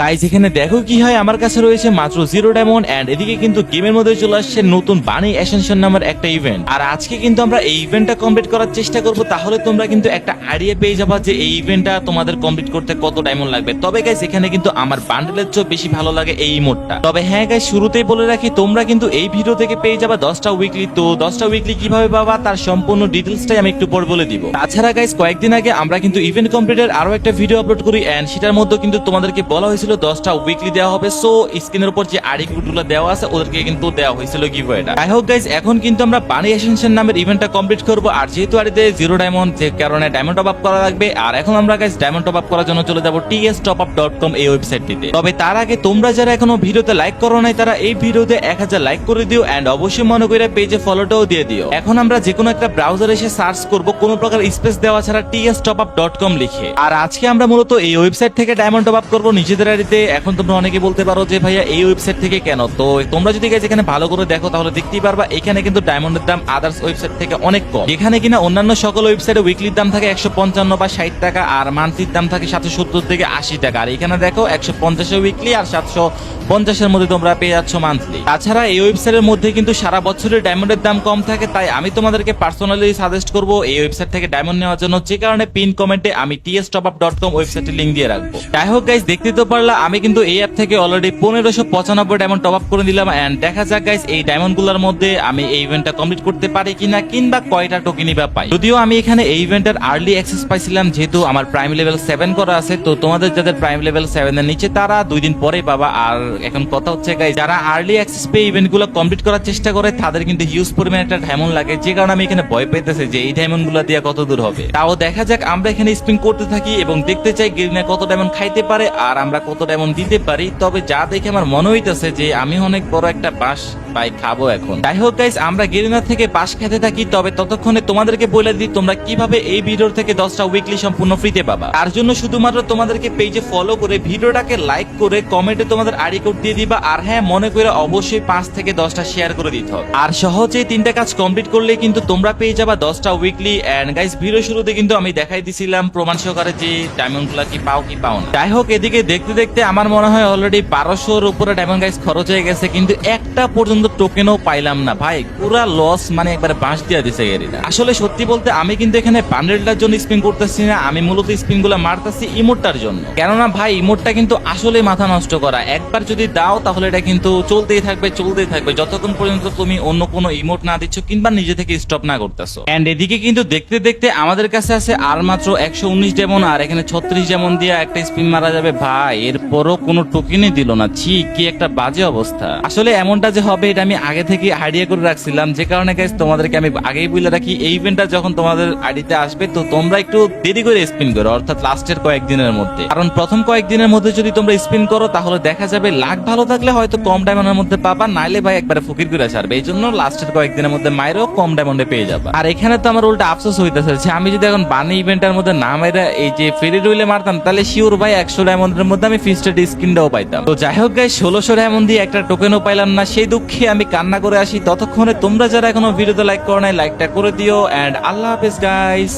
Guys এখানে দেখো কি হয়, আমার কাছে রয়েছে মাত্র জিরো ডায়মন্ড এন্ড এদিকে কিন্তু গেমের মধ্যে চলে আসছে নতুন বানি অ্যাসেনশন নামের একটা ইভেন্ট আর আজকে কিন্তু আমরা এই ইভেন্টটা কমপ্লিট করার চেষ্টা করব, তাহলে তোমরা কিন্তু একটা আইডিয়া পেয়ে যাবা যে এই ইভেন্টটা তোমাদের কমপ্লিট করতে কত ডায়মন্ড লাগবে। তবে গাইজ এখানে কিন্তু আমার বান্ডেলের চেয়ে বেশি ভালো লাগে এই ইমোটটা তবে হ্যাঁ গাইজ শুরুতেই বলে রাখি, তোমরা কিন্তু এই ভিডিও থেকে পেয়ে যাবা দশটা উইকলি তো দশটা উইকলি কীভাবে পাবা, তার সম্পূর্ণ ডিটেলসটাই আমি একটু পরে বলে দিব। তাছাড়া গাইজ কয়েকদিন আগে আমরা কিন্তু ইভেন্ট কমপ্লিটের আরও একটা ভিডিও আপলোড করি এন্ড সেটার মধ্যে কিন্তু তোমাদেরকে বলা হয়েছিল দশটা উইকলি দেওয়া হবে। সো স্ক্রিনের উপর যে আইডি গুলো দেওয়া আছে, ওদেরকে কিন্তু দেওয়া হয়েছিল গিভওয়েটা যাই হোক গাইজ এখন কিন্তু আমরা বানি এসেনশন নামের ইভেন্টটা কমপ্লিট করব। আর যেহেতু আড়িতে জিরো ডায়মন্ড যে কারণে ডায়মন্ড টপ আপ করা লাগবে। আর এখন আমরা গাইজ ডায়মন্ড টপ আপ করার জন্য চলে যাব TS top up dot com এই ওয়েবসাইটটিতে তবে তার আগে তোমরা যারা এখনও ভিডিওতে লাইক করো নাই, তারা এই ভিডিওতে এক হাজার লাইক করে দিও অ্যান্ড অবশ্যই মনে করে পেজে ফলোটাও দিয়ে দিও। এখন আমরা যে কোনো একটা ব্রাউজার এসে সার্চ করব, কোনো প্রকার স্পেস দেওয়া ছাড়া TS top up dot com লিখে। আর আজকে আমরা মূলত এই ওয়েবসাইট থেকে ডায়মন্ড টপ আপ করব, নিজেদের আড়িতে এখন তোমরা অনেকে বলতে পারো যে, ভাইয়া, এই ওয়েবসাইট থেকে কেন? তো তোমরা যদি guys এখানে ভালো করে দেখো, তাহলে দেখতেই পারবা, এখানে কিন্তু ডায়মন্ডের দাম আদার্স ওয়েবসাইট থেকে অনেক কম। এখানে কিনা অন্যান্য সকল ওয়েবসাইটে উইকলির দাম থাকে একশো পঞ্চান্ন বা ষাট টাকা, আর মান্থলির দাম থাকে সাতশো সত্তর থেকে আশি টাকা। আর এখানে দেখো একশো পঞ্চাশে উইকলি আর সাতশো পঞ্চাশের মধ্যে তোমরা পেয়ে যাচ্ছ মান্থলি তাছাড়া এই ওয়েবসাইটের মধ্যে কিন্তু সারা বছরের ডায়মন্ডের দাম কম থাকে, তাই আমি তোমাদেরকে পার্সোনালি সাজেস্ট করব এই ওয়েবসাইট থেকে ডায়মন্ড নেওয়ার জন্য। যে কারণে পিন কমেন্টে আমি TS top up dot com ওয়েবসাইটের লিঙ্ক দিয়ে রাখব। যাই হোক গাইজ দেখতে তো পারলা, আমি কিন্তু এই অ্যাপ থেকে অলরেডি পনেরোশো পঁচানব্বই ডায়মন্ড টপ আপ করে দিলাম। অ্যান্ড দেখা যাক গাইজ এই ডায়মন্ডগুলোর মধ্যে আমি এই ইভেন্টটা কমপ্লিট করতে পারি কিনা, কিংবা কয়টা টোকেনই বা পাই। যদিও আমি এখানে এই ইভেন্টের আর্লি অ্যাক্সেস পাইছিলাম, যেহেতু আমার প্রাইম লেভেল সেভেন করা আছে, তো তোমাদের যাদের প্রাইম লেভেল সেভেন এর নিচে, তারা দুই দিন পরে পাবা। আর এখন কথা হচ্ছে গাই যারা আর্লি অ্যাক্সেস পেয়ে ইভেন্টগুলো কমপ্লিট করার চেষ্টা করে, তাদের কিন্তু হিউজ পরিমাণ একটা ডায়মন্ড লাগে। যে কারণে আমি এখানে ভয় পেতেছি যে এই ডায়মন্ডগুলো দিয়ে কত দূর হবে। তাও দেখা যাক, আমরা এখানে স্পিন করতে থাকি এবং দেখতে চাই গ্রিনা কত ডায়মন্ড খাইতে পারে আর আমরা কত ডায়মন্ড দিতে পারি। তবে যা দেখে আমার মনে হইতেছে যে আমি অনেক বড় একটা বাস পাই খাব এখন। যাই হোক গাইস আমরা গেরিনা থেকে বাস খেতে থাকি, তবে ততক্ষণে তোমাদেরকে বলে দিই, তোমরা কীভাবে এই ভিডিওর থেকে দশটা উইকলি সম্পূর্ণ ফ্রিতে পাবা। তার জন্য শুধুমাত্র তোমাদেরকে পেজে ফলো করে, ভিডিওটাকে লাইক করে কমেন্টে তোমাদের আইডি কোড দিয়ে দিবা, আর হ্যাঁ মনে করে অবশ্যই পাঁচ থেকে দশটা শেয়ার করে দিতে হবে। আর সহজে তিনটা কাজ কমপ্লিট করলে কিন্তু তোমরা পেয়ে যাবা দশটা উইকলি এন্ড গাইস ভিডিও শুরুতে কিন্তু আমি দেখাই দিছিলাম প্রমাণ সহকারে যে ডায়মন্ডগুলা কি পাও কি পাও না। যাই হোক এদিকে দেখতে দেখতে আমার মনে হয় অলরেডি বারোশোর উপরে ডায়মন্ড গাইস খরচ হয়ে গেছে, কিন্তু একটা পর্যন্ত টোকেনও পাইলাম না। ভাই, পুরা লস মানে একবারে বাঁশ দিয়ে দিছে গেরিটা আসলে সত্যি বলতে আমি কিন্তু এখানে বান্ডেলটার জন্য স্পিন করতেছি না, আমি মূলত স্পিনগুলো মারতেছি ইমোটটার জন্য। কেননা ভাই, ইমোটটা কিন্তু আসলে মাথা নষ্ট করা। একবার যদি দাও, তাহলে এটা কিন্তু চলতেই থাকবে চলতেই থাকবে। যতক্ষণ পর্যন্ত তুমি অন্য কোনো ইমোট না দিচ্ছ, কিংবা নিজে থেকে স্টপ না করতেছো। এন্ড এদিকে কিন্তু দেখতে দেখতে আমাদের কাছে আছে আর মাত্র একশো উনিশ যেমন, আর এখানে ছত্রিশ যেমন দিয়ে একটা স্পিন মারা যাবে। ভাই, এরপরও কোনো টোকেনই দিল না। ছি, কি একটা বাজে অবস্থা। আসলে এমনটা যে হবে এটা আমি আগে থেকে আইডিয়া করে রাখছিলাম। যে কারণে গাইস তোমাদেরকে আমি আগেই বলে রাখি, এই ইভেন্টটা যখন তোমাদের আইডিতে আসবে, তো তোমরা একটু দেরি করে স্পিন করো, অর্থাৎ লাস্টের কয়েকদিনের মধ্যে। কারণ প্রথম কয়েকদিনের মধ্যে যদি তোমরা স্পিন করো, তাহলে দেখা যাবে লাখ ভালো থাকলে হয়তো কম ডায়মন্ডের মধ্যে পাবা, নাইলে ভাই একবারে ফকির করে ছাড়বে। এই জন্য লাস্টের কয়েকদিনের মধ্যে মাইরেও কম ডায়মন্ডে পেয়ে যাবা। আর এখানে তো আমার উল্টা আফসোস হইতেছে, যে আমি যদি এখন বানি ইভেন্টের মধ্যে না মাইরা এই যে ফেরি রুইলে মারতাম, তাহলে শিওর ভাই একশো ডায়মন্ডের মধ্যে আমি ফিস্টেড স্কিনটাও পাইতাম। তো যাই হোক গাই ষোলোশো ডায়মন্ড দিয়ে একটা টোকেনও পাইলাম না, সেই দুঃখে আমি কান্না করে আসি। ততক্ষণে তোমরা যারা এখনও ভিডিওতে লাইক করো নাই লাইকটা করে দিও। এন্ড আল্লাহ হাফেজ গাইস